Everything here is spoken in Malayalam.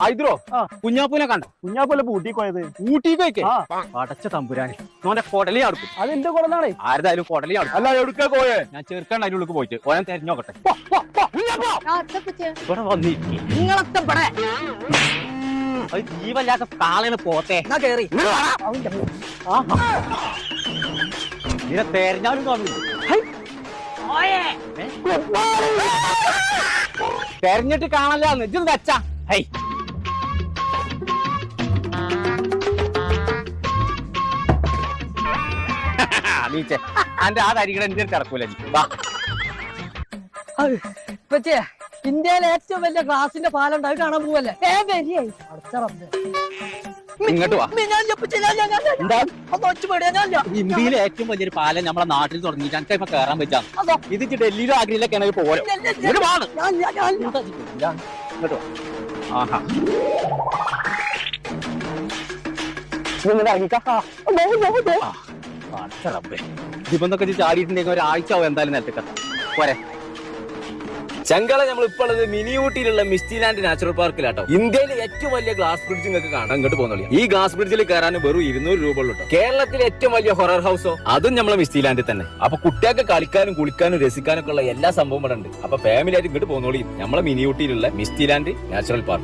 ഹൈദ്രോ ആ. കുഞ്ഞാപ്പൂനെ കണ്ട. കുഞ്ഞാപ്പൂല ഊട്ടി ആ. അടച്ച തമ്പുരാന്. നോന്റെ കൊടലി അടുക്കും അത് എന്റെ കുടലാണേ. ആരതായാലും കൊടലി അടുക്കും അല്ല എടുക്കാ പോയേ? ഞാൻ ചെറുക്കണ്ട അതിന്റെ ഉള്ളിൽ പോയിട്ട് ഓൻ തെരഞ്ഞോക്കട്ടെ ഇവിടെ വന്നി. നിങ്ങളൊക്കെ ഇവിടെ. അത് ജീവല്ലാത്ത കാളേനെ പോത്തെ. കേറി. നിന്നെ തെരഞ്ഞാലും കാണില്ല തെരഞ്ഞിട്ട് കാണല്ല നെജ്ജും വെച്ചാ. ഹൈ നീച്ചേ അന്റെ ആ തരികട എന്റെ. വാ. ഇപ്പച്ചേ ഇന്ത്യയിലെ ഏറ്റവും വലിയ ഗ്ലാസിന്റെ പാലുണ്ട് അത് കാണാൻ പോവല്ലേ? ഏ വരിയായി ഇങ്ങോട്ട് വാ. ഇന്ത്യയിലെ ഏറ്റവും വലിയൊരു പാലം നമ്മളെ നാട്ടിൽ തുടങ്ങിയിട്ട് എനിക്ക് ഇപ്പൊ കയറാൻ പറ്റാം. ഇത് ഡൽഹിയിലും ആഗ്രയിലൊക്കെ ആണെങ്കിൽ പോരോ. ഇങ്ങോട്ട്. ആഹാ. ഇതിപ്പൊന്നൊക്കെ ചാടിയിട്ടുണ്ടെങ്കിൽ ഒരാഴ്ച ആവും എന്തായാലും നേരത്തെ പോരെ. ചങ്കള നമ്മൾ ഇപ്പോൾ ഉള്ളത് മിനി ഊട്ടിയിലുള്ള മിസ്റ്റി ലാൻഡ് നാച്ചുറൽ പാർക്കിലാട്ടോ. ഇന്ത്യയിലെ ഏറ്റവും വലിയ ഗ്ലാസ് ബ്രിഡ്ജ് നിങ്ങൾക്ക് കാണാൻ ഇങ്ങോട്ട് പോകുന്നില്ല ഈ ഗ്ലാസ് ബ്രിഡ്ജിൽ കയറാൻ വെറും ഇരുന്നൂറ് രൂപ ഉള്ളൂ. കേരളത്തിലെ ഏറ്റവും വലിയ ഹൊറർ ഹൗസോ? അതും നമ്മളെ മിസ്റ്റി ലാൻഡിൽ തന്നെ. അപ്പൊ കുട്ടികൾക്ക് കളിക്കാനും കുളിക്കാനും രസിക്കാനും ഒക്കെ ഉള്ള എല്ലാ സംഭവം ഇവിടെ ഉണ്ട് അപ്പൊ ഫാമിലി ആയിട്ട് ഇങ്ങോട്ട് പോകുന്നോളി നമ്മളെ മിനി ഊട്ടിയിലുള്ള മിസ്റ്റി ലാൻഡ് നാച്ചുറൽ പാർക്ക്.